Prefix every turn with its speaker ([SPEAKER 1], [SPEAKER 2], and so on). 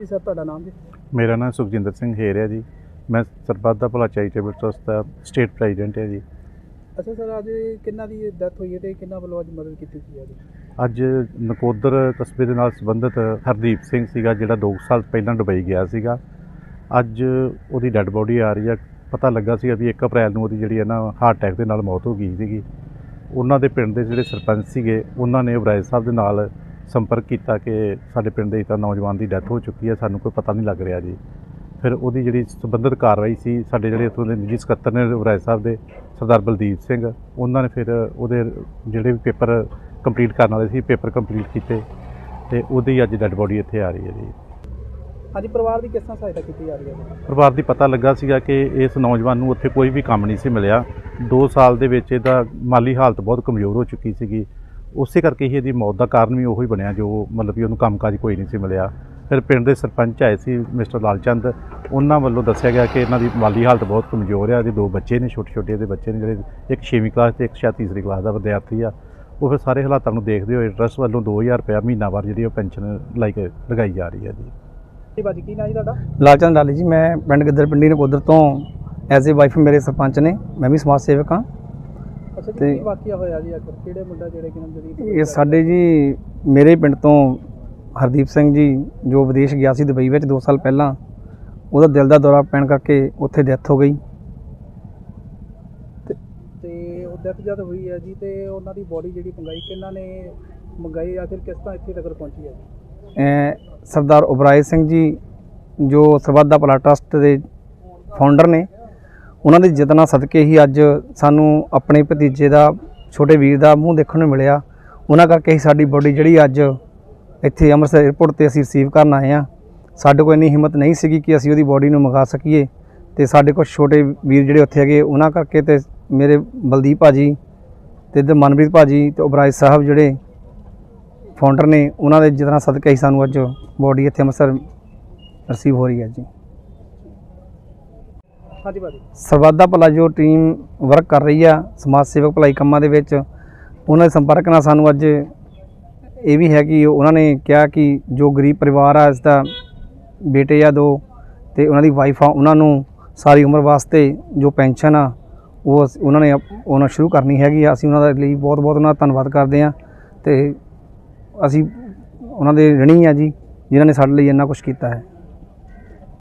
[SPEAKER 1] ਜੀ ਸਰ ਤੁਹਾਡਾ ਨਾਮ ਜੀ?
[SPEAKER 2] ਮੇਰਾ ਨਾਮ ਸੁਖਜਿੰਦਰ ਸਿੰਘ ਹੇਰ ਹੈ ਜੀ। ਮੈਂ ਸਰਬੱਤ ਦਾ ਭਲਾ ਚੈਰੀਟੇਬਲ ਟਰਸਟ ਦਾ ਸਟੇਟ ਪ੍ਰੈਜ਼ੀਡੈਂਟ ਹੈ ਜੀ।
[SPEAKER 1] ਅੱਛਾ ਸਰ ਅੱਜ ਕਿੰਨਾ ਦੀ ਡੈਥ ਹੋਈ ਹੈ ਤੇ ਕਿੰਨਾ ਵੱਲੋਂ ਅੱਜ ਮਦਦ ਕੀਤੀ ਗਈ ਹੈ ਜੀ?
[SPEAKER 2] ਅੱਜ ਨਕੋਦਰ ਕਸਬੇ ਦੇ ਨਾਲ ਸੰਬੰਧਿਤ ਹਰਦੀਪ ਸਿੰਘ ਸੀਗਾ ਜਿਹੜਾ 2 ਸਾਲ ਪਹਿਲਾਂ ਦੁਬਈ ਗਿਆ ਸੀਗਾ। ਅੱਜ ਉਹਦੀ ਡੈੱਡ ਬੋਡੀ ਆ ਰਹੀ ਆ ਪਤਾ ਲੱਗਾ ਸੀਗਾ ਵੀ 1 ਅਪ੍ਰੈਲ ਨੂੰ ਉਹਦੀ ਜਿਹੜੀ ਹੈ ਨਾ ਹਾਰਟ ਅਟੈਕ ਦੇ ਨਾਲ ਮੌਤ ਹੋ ਗਈ ਸੀਗੀ। ਉਹਨਾਂ ਦੇ ਪਿੰਡ ਦੇ ਜਿਹੜੇ ਸਰਪੰਚ ਸੀਗੇ ਉਹਨਾਂ ਨੇ ਵਰਾਜ ਸਾਹਿਬ ਦੇ ਨਾਲ ਸੰਪਰਕ ਕੀਤਾ ਕਿ ਸਾਡੇ ਪਿੰਡ ਦੇ ਇੱਕ ਨੌਜਵਾਨ ਦੀ ਡੈਥ ਹੋ ਚੁੱਕੀ ਹੈ ਸਾਨੂੰ ਕੋਈ ਪਤਾ ਨਹੀਂ ਲੱਗ ਰਿਹਾ ਜੀ। ਫਿਰ ਉਹਦੀ ਜਿਹੜੀ ਸੰਬੰਧਿਤ ਕਾਰਵਾਈ ਸੀ ਸਾਡੇ ਜਿਹੜੇ ਇੱਥੋਂ ਦੇ ਨਿੱਜੀ ਸਕੱਤਰ ਨੇ ਵਰਾਜ ਸਾਹਿਬ ਦੇ ਸਰਦਾਰ ਬਲਦੀਪ ਸਿੰਘ ਉਹਨਾਂ ਨੇ ਫਿਰ ਉਹਦੇ ਜਿਹੜੇ ਵੀ ਪੇਪਰ ਕੰਪਲੀਟ ਕਰਨ ਵਾਲੇ ਸੀ ਪੇਪਰ ਕੰਪਲੀਟ ਕੀਤੇ ਤੇ ਉਹਦੀ ਅੱਜ ਡੈੱਡ ਬੋਡੀ ਇੱਥੇ ਆ ਰਹੀ ਹੈ ਜੀ।
[SPEAKER 1] ਹਾਂਜੀ ਪਰਿਵਾਰ ਦੀ ਕਿਸ ਤਰ੍ਹਾਂ ਸਹਾਇਤਾ ਕੀਤੀ ਜਾ ਰਹੀ ਹੈ?
[SPEAKER 2] ਪਰਿਵਾਰ ਦੀ ਪਤਾ ਲੱਗਾ ਸੀਗਾ ਕਿ ਇਸ ਨੌਜਵਾਨ ਨੂੰ ਉੱਥੇ ਕੋਈ ਵੀ ਕੰਮ ਨਹੀਂ ਸੀ ਮਿਲਿਆ। 2 ਸਾਲ ਦੇ ਵਿੱਚ ਇਹਦਾ ਮਾਲੀ ਹਾਲਤ ਬਹੁਤ ਕਮਜ਼ੋਰ ਹੋ ਚੁੱਕੀ ਸੀਗੀ। ਉਸੇ ਕਰਕੇ ਹੀ ਇਹਦੀ ਮੌਤ ਦਾ ਕਾਰਨ ਵੀ ਉਹੀ ਬਣਿਆ ਜੋ ਮਤਲਬ ਵੀ ਉਹਨੂੰ ਕੰਮਕਾਜ ਕੋਈ ਨਹੀਂ ਸੀ ਮਿਲਿਆ। ਫਿਰ ਪਿੰਡ ਦੇ ਸਰਪੰਚ ਆਏ ਸੀ ਮਿਸਟਰ ਲਾਲਚੰਦ। ਉਹਨਾਂ ਵੱਲੋਂ ਦੱਸਿਆ ਗਿਆ ਕਿ ਇਹਨਾਂ ਦੀ ਮਾਲੀ ਹਾਲਤ ਬਹੁਤ ਕਮਜ਼ੋਰ ਹੈ ਇਹਦੇ ਦੋ ਬੱਚੇ ਨੇ ਛੋਟੇ ਛੋਟੇ ਇਹਦੇ ਬੱਚੇ ਨੇ ਜਿਹੜੇ ਇੱਕ 6ਵੀਂ ਕਲਾਸ ਤੇ ਇੱਕ ਸ਼ਾਇਦ ਤੀਸਰੀ ਕਲਾਸ ਦਾ ਵਿਦਿਆਰਥੀ ਆ। ਉਹ ਫਿਰ ਸਾਰੇ ਹਾਲਾਤਾਂ ਨੂੰ ਦੇਖਦੇ ਹੋਏ ਟਰਸਟ ਵੱਲੋਂ 2000 ਰੁਪਇਆ ਮਹੀਨਾਵਾਰ ਜਿਹੜੀ ਉਹ ਪੈਨਸ਼ਨ ਲਾਈਕ ਲਗਾਈ ਜਾ ਰਹੀ ਹੈ ਜੀ।
[SPEAKER 1] ਜੀ ਬਾਜੀ ਕੀ ਨਾਂ ਜੀ ਤੁਹਾਡਾ?
[SPEAKER 3] ਲਾਲਚੰਦ ਲਾਲੀ ਜੀ ਮੈਂ ਪਿੰਡ ਗਿੱਦੜ ਪਿੰਡੀ ਨਕੋਦਰ ਤੋਂ ਐਜ਼ ਏ ਵਾਈਫ ਮੇਰੇ ਸਰਪੰਚ ਨੇ। ਮੈਂ ਵੀ ਸਮਾਜ ਸੇਵਕ ਹਾਂ।
[SPEAKER 1] ਅੱਛਾ ਜੀ
[SPEAKER 3] ਤੇ-
[SPEAKER 1] ਕੀ ਵਾਕਿਆ ਹੋਇਆ ਜੀ ਆਖਰ? ਕਿਹੜੇ ਮੁੰਡਾ ਜਿਹੜੇ ਕਿ ਨਾਮ ਜਿਹੜੀ
[SPEAKER 3] ਇਹ ਸਾਡੇ ਜੀ ਮੇਰੇ ਪਿੰਡ ਤੋਂ ਹਰਦੀਪ ਸਿੰਘ ਜੀ ਜੋ ਵਿਦੇਸ਼ ਗਿਆ ਸੀ ਦੁਬਈ ਵਿੱਚ 2 ਸਾਲ ਪਹਿਲਾਂ ਉਹਦਾ ਦਿਲ ਦਾ ਦੌਰਾ ਪੈਣ ਕਰਕੇ ਉੱਥੇ ਡੈਥ ਹੋ ਗਈ।
[SPEAKER 1] ਤੇ ਉਹ ਡੈਥ ਜਦ ਹੋਈ ਹੈ ਜੀ ਤੇ ਉਹਨਾਂ ਦੀ ਬੋਡੀ ਜਿਹੜੀ ਮੰਗਾਈ ਕਿੰਨਾ ਨੇ ਮੰਗਾਈ ਆਖਿਰ ਕਿਸ ਤਰ੍ਹਾਂ ਇੱਥੇ ਤੱਕ ਪਹੁੰਚੀ ਹੈ ਜੀ?
[SPEAKER 3] ਅਮ ਸਰਦਾਰ ਉਬਰਾਏ ਸਿੰਘ ਜੀ ਜੋ ਸਰਬੱਤ ਦਾ ਭਲਾ ਟਰਸਟ ਦੇ ਫਾਊਂਡਰ ਨੇ ਉਹਨਾਂ ਦੇ ਯਤਨਾਂ ਸਦਕੇ ਹੀ ਅੱਜ ਸਾਨੂੰ ਆਪਣੇ ਭਤੀਜੇ ਦਾ, ਛੋਟੇ ਵੀਰ ਦਾ ਮੂੰਹ ਦੇਖਣ ਨੂੰ ਮਿਲਿਆ। ਉਹਨਾਂ ਕਰਕੇ ਹੀ ਸਾਡੀ ਬੋਡੀ ਜਿਹੜੀ ਅੱਜ ਇੱਥੇ ਅੰਮ੍ਰਿਤਸਰ 에ਅਰਪੋਰਟ ਤੇ ਅਸੀਂ ਰਿਸੀਵ ਕਰਨ ਆਏ ਆ ਸਾਡੇ ਕੋਲ ਇੰਨੀ ਹਿੰਮਤ ਨਹੀਂ ਸੀਗੀ ਕਿ ਅਸੀਂ ਉਹਦੀ ਬੋਡੀ ਨੂੰ ਮੰਗਾ ਸਕੀਏ ਤੇ ਸਾਡੇ ਕੋਲ ਛੋਟੇ ਵੀਰ ਜਿਹੜੇ ਉੱਥੇ ਹੈਗੇ, ਉਹਨਾਂ ਕਰਕੇ ਤੇ ਮੇਰੇ ਬਲਦੀਪ ਭਾਜੀ ਤੇ ਇੱਧਰ ਮਨਪ੍ਰੀਤ ਭਾਜੀ ਤੇ ਉਬਰਾਏ ਸਾਹਿਬ ਜਿਹੜੇ ਫਾਊਂਡਰ ਨੇ, ਉਹਨਾਂ ਦੇ ਜਿਤਨਾ ਸਦਕਾ ਹੀ ਸਾਨੂੰ ਅੱਜ ਬੋਡੀ ਇੱਥੇ ਅੰਮ੍ਰਿਤਸਰ ਰਿਸੀਵ ਹੋ ਰਹੀ ਹੈ ਜੀ।
[SPEAKER 1] ਹਾਂਜੀ ਬਾਜੀ
[SPEAKER 3] ਸਰਬੱਤ ਭਲਾ ਜੋ ਟੀਮ ਵਰਕ ਕਰ ਰਹੀ ਆ, ਸਮਾਜ ਸੇਵਕ ਭਲਾਈ ਕੰਮਾਂ ਦੇ ਵਿੱਚ, ਉਹਨਾਂ ਦੇ ਸੰਪਰਕ ਨਾਲ ਸਾਨੂੰ ਅੱਜ ਇਹ ਵੀ ਹੈ ਕਿ ਉਹਨਾਂ ਨੇ ਕਿਹਾ ਕਿ ਜੋ ਗਰੀਬ ਪਰਿਵਾਰ ਆ, ਇਸ ਦਾ ਬੇਟੇ ਆ ਦੋ, ਤੇ ਉਹਨਾਂ ਦੀ ਵਾਈਫ ਆ ਉਹਨਾਂ ਨੂੰ ਸਾਰੀ ਉਮਰ ਵਾਸਤੇ ਜੋ ਪੈਨਸ਼ਨ ਆ, ਉਹ ਅਸੀਂ- ਉਹਨਾਂ ਨੇ ਅਪ- ਉਹਨਾਂ ਸ਼ੁਰੂ ਕਰਨੀ ਹੈਗੀ ਆ। ਅਸੀਂ ਉਹਨਾਂ ਦੇ ਲਈ ਬਹੁਤ ਬਹੁਤ ਉਹਨਾਂ ਦਾ ਧੰਨਵਾਦ ਕਰਦੇ ਆ ਤੇ ਅਸੀਂ ਉਹਨਾਂ ਦੇ ਰਣੀ ਆ ਜੀ, ਜਿਨ੍ਹਾਂ ਨੇ ਸਾਡੇ ਲਈ ਇੰਨਾ ਕੁਝ ਕੀਤਾ ਹੈ।